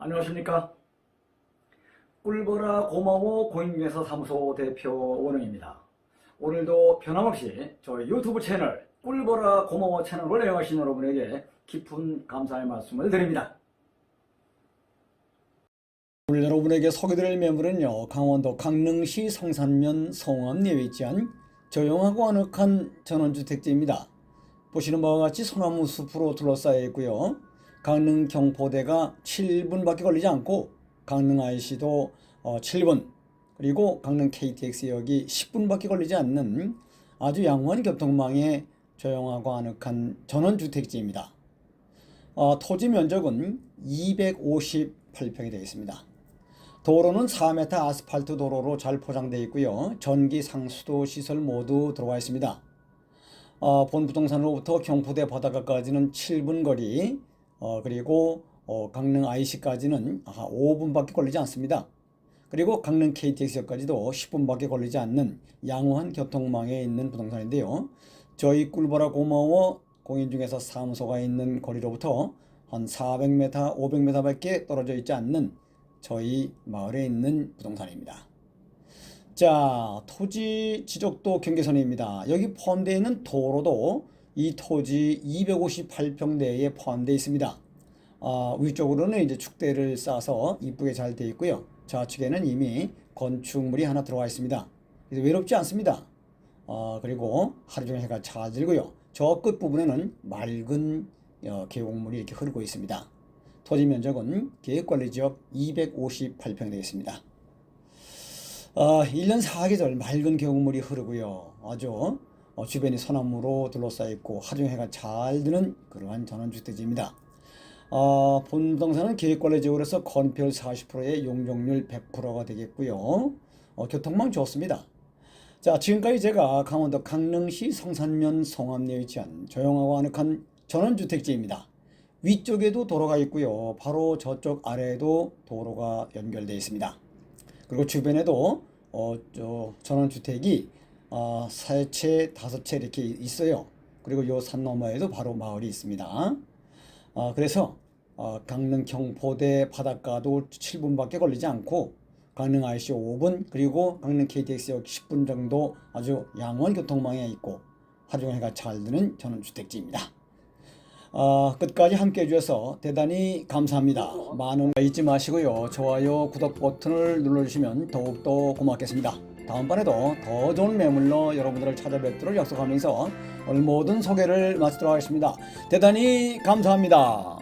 안녕하십니까? 꿀보라 고마워 고인중에서 사무소 대표 원웅입니다. 오늘도 변함없이 저희 유튜브 채널 꿀보라 고마워 채널을 애용하시는 여러분에게 깊은 감사의 말씀을 드립니다. 오늘 여러분에게 소개드릴 매물은요 강원도 강릉시 성산면 성암리에 위치한 조용하고 아늑한 전원주택지입니다. 보시는 바와 같이 소나무 숲으로 둘러싸여 있고요 강릉 경포대가 7분밖에 걸리지 않고 강릉 IC도 7분 그리고 강릉 KTX역이 10분밖에 걸리지 않는 아주 양호한 교통망의 조용하고 아늑한 전원주택지입니다. 어, 토지 면적은 258평이 되어 있습니다. 도로는 4m 아스팔트 도로로 잘 포장되어 있고요. 전기 상수도 시설 모두 들어와 있습니다. 어, 본 부동산으로부터 경포대 바닷가까지는 7분 거리, 어, 그리고 어, 강릉 IC까지는 5분밖에 걸리지 않습니다. 그리고 강릉 KTX역까지도 10분밖에 걸리지 않는 양호한 교통망에 있는 부동산인데요. 저희 꿀보라 고마워 공인 중에서 사무소가 있는 거리로부터 한 400m, 500m밖에 떨어져 있지 않는 저희 마을에 있는 부동산입니다. 자, 토지 지적도 경계선입니다. 여기 포함되어 있는 도로도 이 토지 258평 내에 포함되어 있습니다. 아, 위쪽으로는 이제 축대를 싸서 이쁘게 잘 되어 있고요. 좌측에는 이미 건축물이 하나 들어와 있습니다. 외롭지 않습니다. 아, 그리고 하루 종일 해가 잘 들고요. 저 끝 부분에는 맑은 어, 계곡물이 이렇게 흐르고 있습니다. 토지 면적은 계획관리지역 258평 되겠습니다. 어, 1년 4계절 맑은 계곡물이 흐르고요. 아주 어, 주변이 소나무로 둘러싸여 있고 하루 해가 잘 드는 그러한 전원주택지입니다. 어, 본 부동산은 계획관리지역으로서 건폐율 40%의 용적률 100%가 되겠고요. 어, 교통망 좋습니다. 자, 지금까지 제가 강원도 강릉시 성산면 성암리에 위치한 조용하고 아늑한 전원주택지입니다. 위쪽에도 도로가 있고요. 바로 저쪽 아래에도 도로가 연결되어 있습니다. 그리고 주변에도 어, 저 전원주택이 어, 세 채, 다섯 채 이렇게 있어요. 그리고 요 산 너머에도 바로 마을이 있습니다. 어, 그래서 어, 강릉 경포대 바닷가도 7분밖에 걸리지 않고 강릉 IC 5분 그리고 강릉 KTX역 10분 정도 아주 양호한 교통망에 있고 하루 해가 잘 드는 전원주택지입니다. 어, 끝까지 함께 해주셔서 대단히 감사합니다. 많은 거 잊지 마시고요. 좋아요, 구독 버튼을 눌러주시면 더욱더 고맙겠습니다. 다음번에도 더 좋은 매물로 여러분들을 찾아뵙도록 약속하면서 오늘 모든 소개를 마치도록 하겠습니다. 대단히 감사합니다.